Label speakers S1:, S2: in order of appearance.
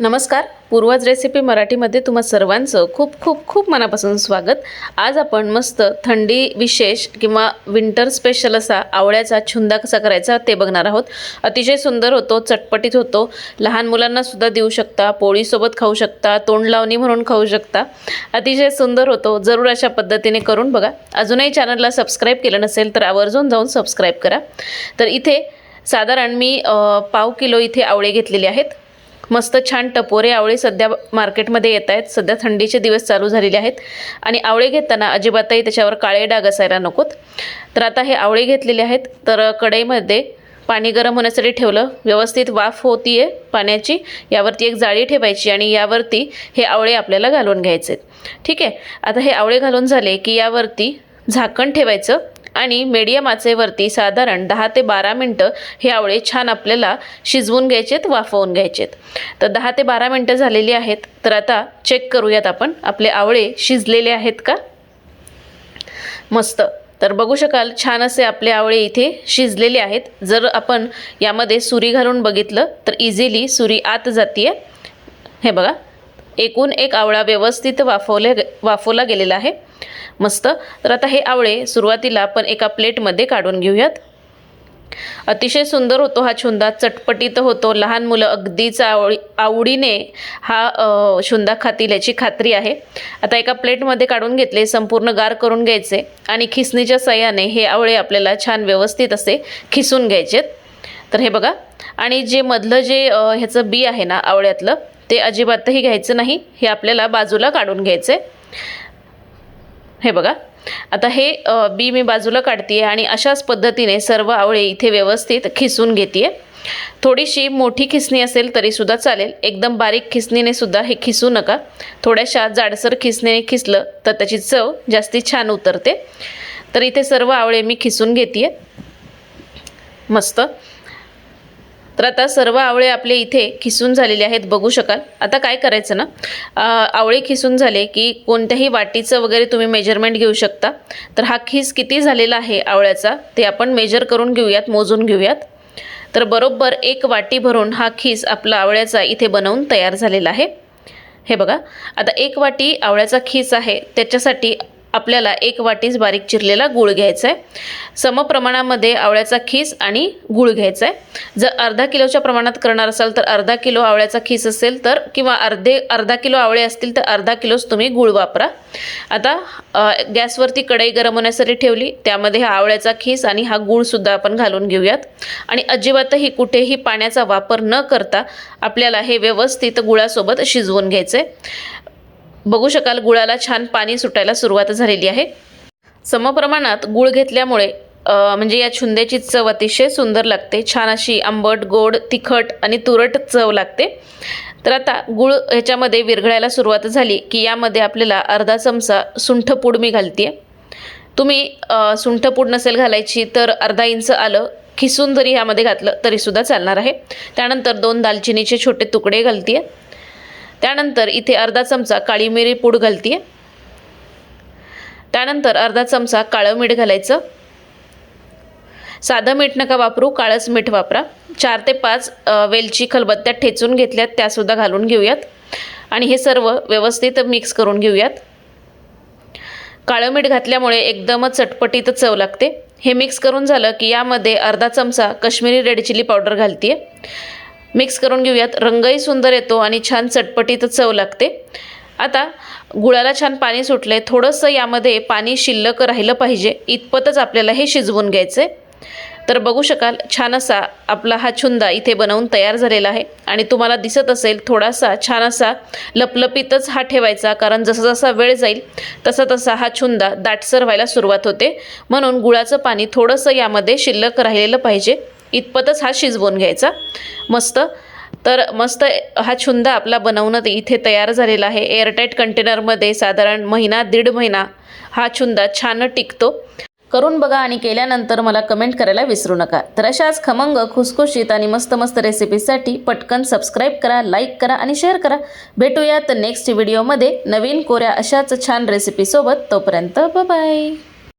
S1: नमस्कार. पूर्वज रेसिपी मराठीमध्ये तुम्हा सर्वांचं खूप खूप खूप मनापासून स्वागत. आज आपण मस्त थंडी विशेष किंवा विंटर स्पेशल असा आवळ्याचा छुंदा कसा करायचा ते बघणार आहोत. अतिशय सुंदर होतो चटपटीत होतो. लहान मुलांना सुद्धा देऊ शकता पोळीसोबत खाऊ शकता तोंड लावणी म्हणून खाऊ शकता. अतिशय सुंदर होतो जरूर अशा पद्धतीने करून बघा. अजूनही चॅनलला सबस्क्राईब केलं नसेल तर आवर्जून जाऊन सबस्क्राईब करा. तर इथे साधारण मी पाव किलो इथे आवळे घेतलेले आहेत. मस्त छान टपोरे आवळे सध्या मार्केटमध्ये येत आहेत. सध्या थंडीचे दिवस चालू झालेले आहेत. आणि आवळे घेताना अजिबातही त्याच्यावर काळे डाग असायला नकोत. तर आता हे आवळे घेतलेले आहेत. तर कढईमध्ये पाणी गरम होण्यासाठी ठेवलं. व्यवस्थित वाफ होती आहे पाण्याची. यावरती एक जाळी ठेवायची आणि यावरती हे आवळे आपल्याला घालून घ्यायचे ठीक आहे? आता हे आवळे घालून झाले की यावरती झाकण ठेवायचं. आणि मीडियम आचेवरती साधारण दहा ते बारा मिनटं हे आवळे छान आपल्याला शिजवून घ्यायचेत वाफवून घ्यायचेत. तर दहा ते बारा मिनटं झालेली आहेत. तर आता चेक करूयात आपण. आपले आवळे शिजलेले आहेत का? मस्त. तर बघू शकाल छान असे आपले आवळे इथे शिजलेले आहेत. जर आपण यामध्ये सुरी घालून बघितलं तर इझिली सुरी आत जाते हे बघा. एकूण एक आवळा व्यवस्थित वाफवले वाफवला गेलेला आहे. मस्त. तर आता हे आवळे सुरुवातीला आपण एका प्लेटमध्ये काढून घेऊयात. अतिशय सुंदर होतो हा छुंदा. चटपटीत होतो. लहान मुलं अगदीच आवडी आवडीने हा छुंदा खातील याची खात्री आहे. आता एका प्लेटमध्ये काढून घेतले संपूर्ण गार करून घ्यायचे आणि खिसणीच्या सहाय्याने हे आवळे आपल्याला छान व्यवस्थित असे खिसून घ्यायचेत. तर हे बघा. आणि जे मधलं जे ह्याचं बी आहे ना आवळ्यातलं ते अजिबातही घ्यायचं नाही हे आपल्याला बाजूला काढून घ्यायचं आहे हे बघा आता हे बी मी बाजूला काढते आणि अशाच पद्धतीने सर्व आवळे इथे व्यवस्थित खिसून घेते थोडीशी मोठी खिसणी असेल तरीसुद्धा चालेल. एकदम बारीक खिसणीने सुद्धा हे खिसू नका. थोड्याशा जाडसर खिसणीने खिसलं तर त्याची चव जास्ती छान उतरते. तर इथे सर्व आवळे मी खिसून घेते मस्त. तर आता सर्व आवळे आपले इथे खिसून झालेले आहेत बघू शकाल. आता काय करायचं ना? आवळे खिसून झाले की कोणत्याही वाटीचं वगैरे तुम्ही मेजरमेंट घेऊ शकता. तर हा खिस किती झालेला आहे आवळ्याचा? ते आपण मेजर करून घेऊयात मोजून घेऊयात. तर बरोबर एक वाटी भरून हा खिस आपला आवळ्याचा इथे बनवून तयार झालेला आहे. हे बघा. आता एक वाटी आवळ्याचा खीस आहे. त्याच्यासाठी आपल्याला एक वाटीस बारीक चिरलेला गूळ घ्यायचा आहे समप्रमाणामध्ये आवळ्याचा खीस आणि गूळ घ्यायचा आहे जर अर्धा किलोच्या प्रमाणात करणार असाल तर अर्धा किलो आवळ्याचा खीस असेल तर किंवा अर्धे अर्धा किलो आवळे असतील तर अर्धा किलोच तुम्ही गूळ वापरा. आता गॅसवरती कढई गरम होण्यासाठी ठेवली. त्यामध्ये हा आवळ्याचा खीस आणि हा गूळसुद्धा आपण घालून घेऊयात. आणि अजिबातही कुठेही पाण्याचा वापर न करता आपल्याला हे व्यवस्थित गुळासोबत शिजवून घ्यायचं आहे बघू शकाल गुळाला छान पाणी सुटायला सुरुवात झालेली आहे. समप्रमाणात गुळ घेतल्यामुळे म्हणजे या छुंद्याची चव अतिशय सुंदर लागते. छान अशी आंबट गोड तिखट आणि तुरट चव लागते. तर आता गुळ ह्याच्यामध्ये विरघळायला सुरुवात झाली की यामध्ये आपल्याला अर्धा चमचा सुंठपूड मी घालते तुम्ही सुंठपूड नसेल घालायची तर अर्धा इंच आलं खिसून जरी ह्यामध्ये घातलं तरीसुद्धा चालणार आहे. त्यानंतर दोन दालचिनीचे छोटे तुकडे घालते त्यानंतर इथे अर्धा चमचा काळी मिरी पूड घालते त्यानंतर अर्धा चमचा काळं मीठ घालायचं. साधं मीठ नका वापरू काळंच मीठ वापरा. चार ते पाच वेलची खलबत्त्यात ठेचून घेतल्यात त्यासुद्धा घालून घेऊयात. आणि हे सर्व व्यवस्थित मिक्स करून घेऊयात. काळं मीठ घातल्यामुळे एकदमच चटपटीत चव लागते. हे मिक्स करून झालं की यामध्ये अर्धा चमचा कश्मीरी रेड चिली पावडर घालते मिक्स करून घेऊयात. रंगही सुंदर येतो आणि छान चटपटीत चव लागते. आता गुळाला छान पाणी सुटलं आहे थोडंसं यामध्ये पाणी शिल्लक राहिलं पाहिजे. इतपतच आपल्याला हे शिजवून घ्यायचं आहे तर बघू शकाल छान असा आपला हा छुंदा इथे बनवून तयार झालेला आहे. आणि तुम्हाला दिसत असेल थोडासा छान असा लपलपीतच हा ठेवायचा. कारण जसा जसा वेळ जाईल तसा तसा हा छुंदा दाटसर व्हायला सुरुवात होते. म्हणून गुळाचं पाणी थोडंसं यामध्ये शिल्लक राहिलेलं पाहिजे. इतपतच हा शिजवून घ्यायचा. मस्त. तर मस्त हा छुंदा आपला बनवणं इथे तयार झालेला आहे. एअरटाईट कंटेनरमध्ये साधारण महिना दीड महिना हा छुंदा छान टिकतो. करून बघा आणि केल्यानंतर मला कमेंट करायला विसरू नका. तर अशाच खमंग खुसखुशीत आणि मस्त मस्त रेसिपीसाठी पटकन सबस्क्राईब करा लाईक करा आणि शेअर करा. भेटूयात नेक्स्ट व्हिडिओमध्ये. नवीन कोऱ्या अशाच छान रेसिपीसोबत. तोपर्यंत बाय